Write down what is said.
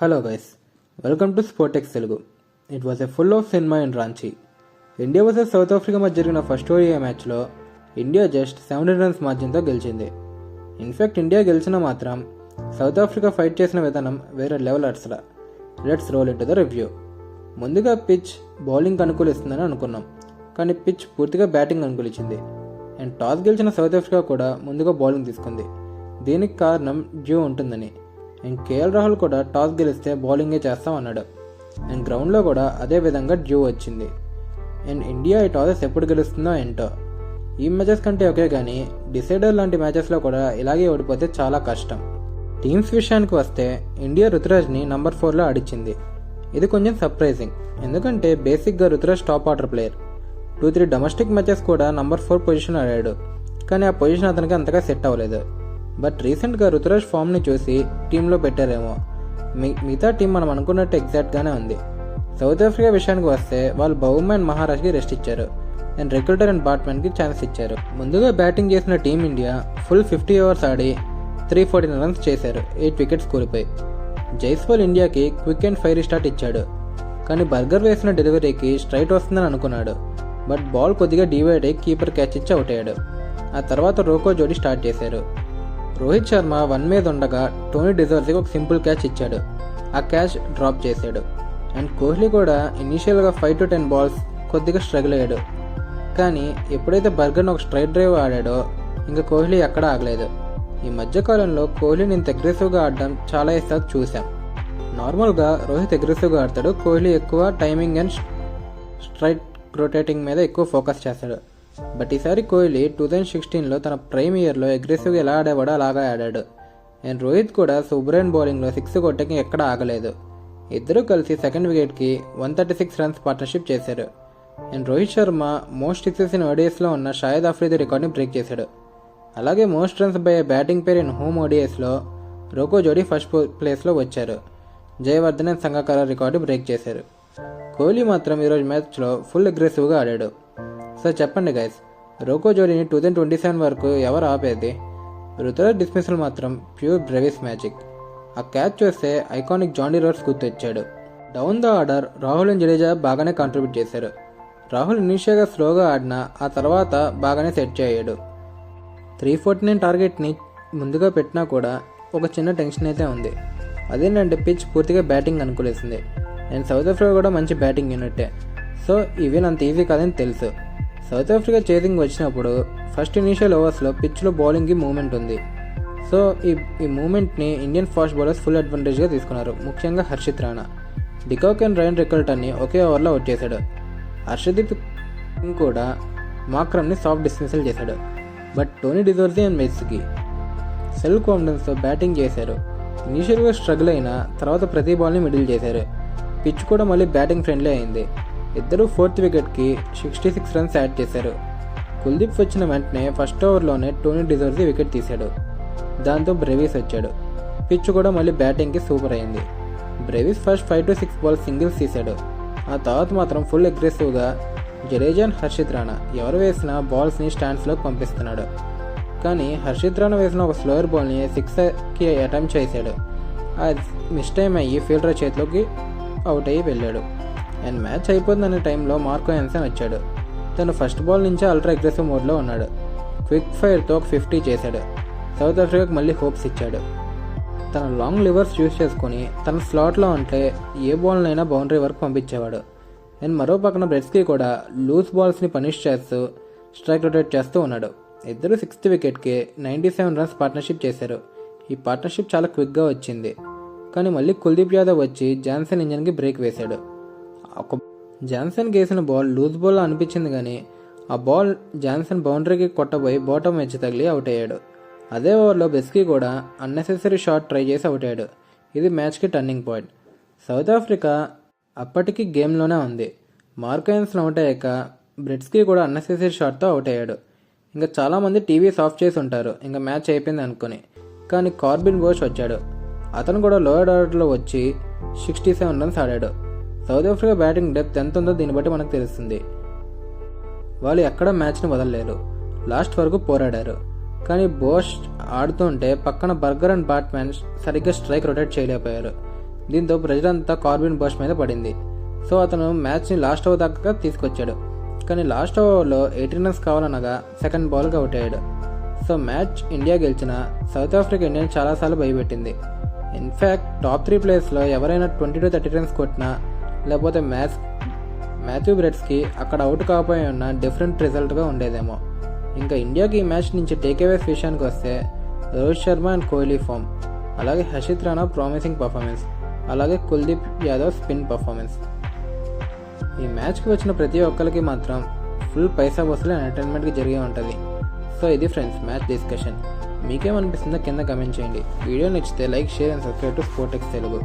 Hello guys welcome to Sportex Telugu it was a full of cinema in Ranchi India versus South Africa మధ్య జరిగిన first ODI మ్యాచ్లో India just seventeen runs మార్జిన్తో గెలిచింది. In fact India గెలిచిన మాత్రం south Africa fight చేసిన విధానం వేరే level అర్సలా let's roll in to the review ముందుగా పిచ్ బౌలింగ్ అనుకూలిస్తుందని అనుకున్నాం. కానీ పిచ్ పూర్తిగా బ్యాటింగ్ అనుకూలించింది. అండ్ టాస్ గెలిచిన సౌత్ ఆఫ్రికా కూడా ముందుగా బౌలింగ్ తీసుకుంది. దీనికి కారణం డ్యూ ఉంటుందని. అండ్ కేఎల్ రాహుల్ కూడా టాస్ గెలిస్తే బౌలింగే చేస్తాం అన్నాడు. అండ్ గ్రౌండ్లో కూడా అదే విధంగా డ్యూ వచ్చింది. అండ్ ఇండియా ఈ టాసెస్ ఎప్పుడు గెలుస్తుందో ఏంటో. ఈ మ్యాచెస్ కంటే ఒకే కానీ డిసైడర్ లాంటి మ్యాచెస్లో కూడా ఇలాగే ఓడిపోతే చాలా కష్టం. టీమ్స్ విషయానికి వస్తే ఇండియా రుతురాజ్ని నంబర్ ఫోర్లో ఆడిచ్చింది. ఇది కొంచెం సర్ప్రైజింగ్. ఎందుకంటే బేసిక్గా Ruturaj top order player. Two three domestic matches కూడా నంబర్ ఫోర్ పొజిషన్ ఆడాడు. కానీ ఆ పొజిషన్ అతనికి అంతగా సెట్ అవ్వలేదు. బట్ రీసెంట్గా రుతురాజ్ ఫామ్ని చూసి టీంలో పెట్టారేమో. మి మిగతా టీం మనం అనుకున్నట్టు ఎగ్జాక్ట్గానే ఉంది. సౌత్ ఆఫ్రికా విషయానికి వస్తే వాళ్ళు బౌమ్ అండ్ మహారాజ్కి రెస్ట్ ఇచ్చారు. అండ్ రిక్రూటర్ అండ్ బాట్మెన్కి ఛాన్స్ ఇచ్చారు. ముందుగా బ్యాటింగ్ చేసిన team India full fifty overs ఆడి త్రీ ఫోర్టీన్ రన్స్ చేశారు. ఎయిట్ వికెట్స్ కోల్పోయి. జైస్వాల్ ఇండియాకి క్విక్ అండ్ ఫైర్ స్టార్ట్ ఇచ్చాడు. కానీ బర్గర్ వేసిన డెలివరీకి స్ట్రైట్ వస్తుందని అనుకున్నాడు. బట్ బాల్ కొద్దిగా డివైడ్ అయ్యి కీపర్ క్యాచ్ ఇచ్చి అవుట్ అయ్యాడు. ఆ తర్వాత రోకో జోడీ స్టార్ట్ చేశారు. రోహిత్ శర్మ వన్ మీద ఉండగా టోనీ డిజర్స్కి ఒక సింపుల్ క్యాచ్ ఇచ్చాడు. ఆ క్యాచ్ డ్రాప్ చేశాడు. అండ్ కోహ్లీ కూడా ఇనీషియల్గా ఫైవ్ టు టెన్ బాల్స్ కొద్దిగా స్ట్రగుల్ అయ్యాడు. కానీ ఎప్పుడైతే బర్గర్ని ఒక స్ట్రైట్ డ్రైవ్ ఆడాడో ఇంకా కోహ్లీ ఎక్కడ ఆగలేదు. ఈ మధ్యకాలంలో కోహ్లీని ఇంత అగ్రెసివ్గా ఆడడం చాలా ఇసార్లు చూసాం నార్మల్గా రోహిత్ అగ్రెసివ్గా ఆడతాడు కోహ్లీ ఎక్కువ టైమింగ్ అండ్ స్ట్రైట్ రొటేటింగ్ మీద ఎక్కువ ఫోకస్ చేస్తాడు. బట్ ఈసారి కోహ్లీ టూ థౌజండ్ సిక్స్టీన్లో తన ప్రైమ్ ఇయర్లో అగ్రెసివ్గా ఎలా ఆడేవాడో అలాగా ఆడాడు. అండ్ రోహిత్ కూడా సుబ్రైన్ బౌలింగ్లో సిక్స్ కొట్టకి ఎక్కడ ఆగలేదు. ఇద్దరూ కలిసి second వికెట్కి one thirty six runs partnership చేశారు. And Rohit Sharma most sixes in ఓడిఎస్లో ఉన్న షాయద్ ఆఫ్రిది రికార్డుని బ్రేక్ చేశాడు. అలాగే most runs by batting pair in home ఓడిఎస్లో Roko జోడీ ఫస్ట్ ప్లేస్లో వచ్చారు. Jayawardene and Sangakkara record break చేశారు. కోహ్లీ మాత్రం ఈరోజు మ్యాచ్లో ఫుల్ అగ్రెసివ్గా ఆడాడు. సార్ చెప్పండి గైస్ రోకో జోడీని టూ థౌజండ్ ట్వంటీ సెవెన్ వరకు ఎవరు ఆపేది? రుతురాజ్ డిస్మిసల్ మాత్రం ప్యూర్ బ్రెవిస్ మ్యాజిక్ ఆ క్యాచ్ చూస్తే iconic Jonty Rhodes గుర్తొచ్చాడు. Down the order Rahul and Jadeja బాగానే కాంట్రిబ్యూట్ చేశారు. రాహుల్ ఇనీషియల్గా స్లోగా ఆడినా ఆ తర్వాత బాగానే సెట్ చేయడు. త్రీ ఫార్టీ నైన్ టార్గెట్ని ముందుగా పెట్టినా కూడా ఒక చిన్న టెన్షన్ అయితే ఉంది. అదేంటంటే పిచ్ పూర్తిగా బ్యాటింగ్ అనుకూలిస్తుంది అండ్ సౌత్ ఆఫ్రికా కూడా మంచి బ్యాటింగ్ యూనిట్టే సో ఇవి అంత ఈజీ కాదని తెలుసు. సౌత్ ఆఫ్రికా చేసింగ్ వచ్చినప్పుడు ఫస్ట్ ఇనీషియల్ ఓవర్స్లో పిచ్లో బౌలింగ్కి మూమెంట్ ఉంది. సో ఈ ఈ మూమెంట్ని ఇండియన్ ఫాస్ట్ బౌలర్స్ ఫుల్ అడ్వాంటేజ్గా తీసుకున్నారు. ముఖ్యంగా Harshit Rana. De Kock and Ryan రికల్టన్ని ఒకే ఓవర్లో అవుట్ చేశాడు. హర్షదీప్ కూడా మాక్రమ్ని సాఫ్ట్ డిస్మిసల్ చేశాడు. But Tony de Zorzi and మెస్కి cell కాన్ఫిడెన్స్తో బ్యాటింగ్ చేశారు. ఇనీషియల్గా స్ట్రగుల్ అయిన తర్వాత ప్రతి బాల్ని మిడిల్ చేశారు. పిచ్ కూడా మళ్ళీ బ్యాటింగ్ ఫ్రెండ్లీ అయింది. ఇద్దరు ఫోర్త్ వికెట్కి సిక్స్టీ సిక్స్ రన్స్ యాడ్ చేశారు. కుల్దీప్ వచ్చిన వెంటనే ఫస్ట్ ఓవర్లోనే టోనీ డిజోర్జీ వికెట్ తీశాడు. దాంతో బ్రెవీస్ వచ్చాడు. పిచ్ కూడా మళ్ళీ బ్యాటింగ్కి సూపర్ అయింది. Brevis first five to six ball singles తీశాడు. ఆ తర్వాత మాత్రం ఫుల్ అగ్రెసివ్గా జడేజా హర్షిత్ రాణా ఎవరు వేసిన బాల్స్ని స్టాండ్స్లోకి పంపిస్తున్నాడు. కానీ హర్షిత్ రాణా వేసిన ఒక స్లోయర్ బాల్ని సిక్స్కి అటెంప్ట్ చేశాడు. అది మిస్ టైం అయ్యి ఫీల్డర్ చేతిలోకి అవుట్ అయ్యి వెళ్ళాడు. అండ్ మ్యాచ్ అయిపోతుందనే టైంలో మార్కో ఎన్సన్ వచ్చాడు. తను ఫస్ట్ బాల్ నుంచే అల్ట్రా అగ్రెసివ్ మోడ్లో ఉన్నాడు. క్విక్ ఫైర్తో ఒక ఫిఫ్టీ చేశాడు. సౌత్ ఆఫ్రికాకు మళ్ళీ హోప్స్ ఇచ్చాడు. తన లాంగ్ లివర్స్ యూస్ చేసుకొని తన స్లాట్లో ఉంటే ఏ బాల్నైనా బౌండరీ వరకు పంపించేవాడు. అండ్ మరో పక్కన బ్రెడ్స్కి కూడా లూజ్ బాల్స్ని పనిష్ చేస్తూ స్ట్రైక్ రొటేట్ చేస్తూ ఉన్నాడు. ఇద్దరు సిక్స్త్ వికెట్కి నైంటీ సెవెన్ రన్స్ పార్ట్నర్షిప్ చేశారు. ఈ పార్ట్నర్షిప్ చాలా క్విక్గా వచ్చింది. కానీ మళ్ళీ కుల్దీప్ యాదవ్ వచ్చి జాన్సన్ ఇంజన్కి బ్రేక్ వేశాడు. ఒక జాన్సన్ గేసిన బాల్ లూజ్ బాల్ అనిపించింది కానీ ఆ బాల్ జాన్సన్ బౌండరీకి కొట్టబోయి బాటమ్ మెచ్చి తగిలి అవుట్ అయ్యాడు. అదే ఓవర్లో బెస్కీ కూడా అన్నెసెసరీ షాట్ ట్రై చేసి అవుట్ అయ్యాడు. ఇది మ్యాచ్కి టర్నింగ్ పాయింట్. సౌత్ ఆఫ్రికా అప్పటికి గేమ్లోనే ఉంది. మార్కైన్స్ అవుట్ అయ్యాక బ్రిట్స్కి కూడా అన్నెసెసరీ షాట్తో అవుట్ అయ్యాడు. ఇంకా చాలామంది టీవీస్ ఆఫ్ చేసి ఉంటారు. ఇంకా మ్యాచ్ అయిపోయింది అనుకుని. కానీ కార్బిన్ బోష్ వచ్చాడు. అతను కూడా లోయర్ ఆర్డర్లో వచ్చి సిక్స్టీ సెవెన్ రన్స్ ఆడాడు. సౌత్ ఆఫ్రికా బ్యాటింగ్ డెప్త్ ఎంత ఉందో దీన్ని బట్టి మనకు తెలుస్తుంది. వాళ్ళు ఎక్కడ మ్యాచ్ని వదలలేరు. లాస్ట్ వరకు పోరాడారు. కానీ బోష్ ఆడుతుంటే పక్కన బర్గర్ అండ్ బాట్మ్యాన్ సరిగ్గా స్ట్రైక్ రొటేట్ చేయలేకపోయారు. దీంతో ప్రజలంతా కార్బిన్ బోష్ మీద పడింది. సో అతను మ్యాచ్ని లాస్ట్ ఓవర్ దాకా తీసుకొచ్చాడు. కానీ లాస్ట్ ఓవర్లో ఎయిటీన్ రన్స్ కావాలనగా సెకండ్ బాల్గా అవుట్ అయ్యాడు. సో మ్యాచ్ ఇండియా గెలిచిన సౌత్ ఆఫ్రికా ఇండియన్ చాలాసార్లు భయపెట్టింది. ఇన్ఫ్యాక్ట్ టాప్ త్రీ ప్లేస్లో ఎవరైనా ట్వంటీ టు థర్టీ రన్స్ కొట్టినా లేకపోతే మ్యాథ్స్ మాథ్యూ బ్రెడ్స్కి అక్కడ అవుట్ కాకపోయి ఉన్న డిఫరెంట్ రిజల్ట్గా ఉండేదేమో. ఇంకా ఇండియాకి ఈ మ్యాచ్ నుంచి టేక్అవేస్ విషయానికి వస్తే రోహిత్ శర్మ అండ్ కోహ్లీ ఫామ్ అలాగే హర్షిత్ రాణా ప్రామిసింగ్ పర్ఫార్మెన్స్ అలాగే కుల్దీప్ యాదవ్ స్పిన్ పర్ఫార్మెన్స్. ఈ మ్యాచ్కి వచ్చిన ప్రతి ఒక్కరికి మాత్రం ఫుల్ పైసా వసూలు ఎంటర్టైన్మెంట్కి జరిగే ఉంటుంది. సో ఇది ఫ్రెండ్స్ మ్యాచ్ డిస్కషన్. మీకేమనిపిస్తుందో కింద కమెంట్ చేయండి. వీడియో నచ్చితే like share and subscribe to Sportex Telugu.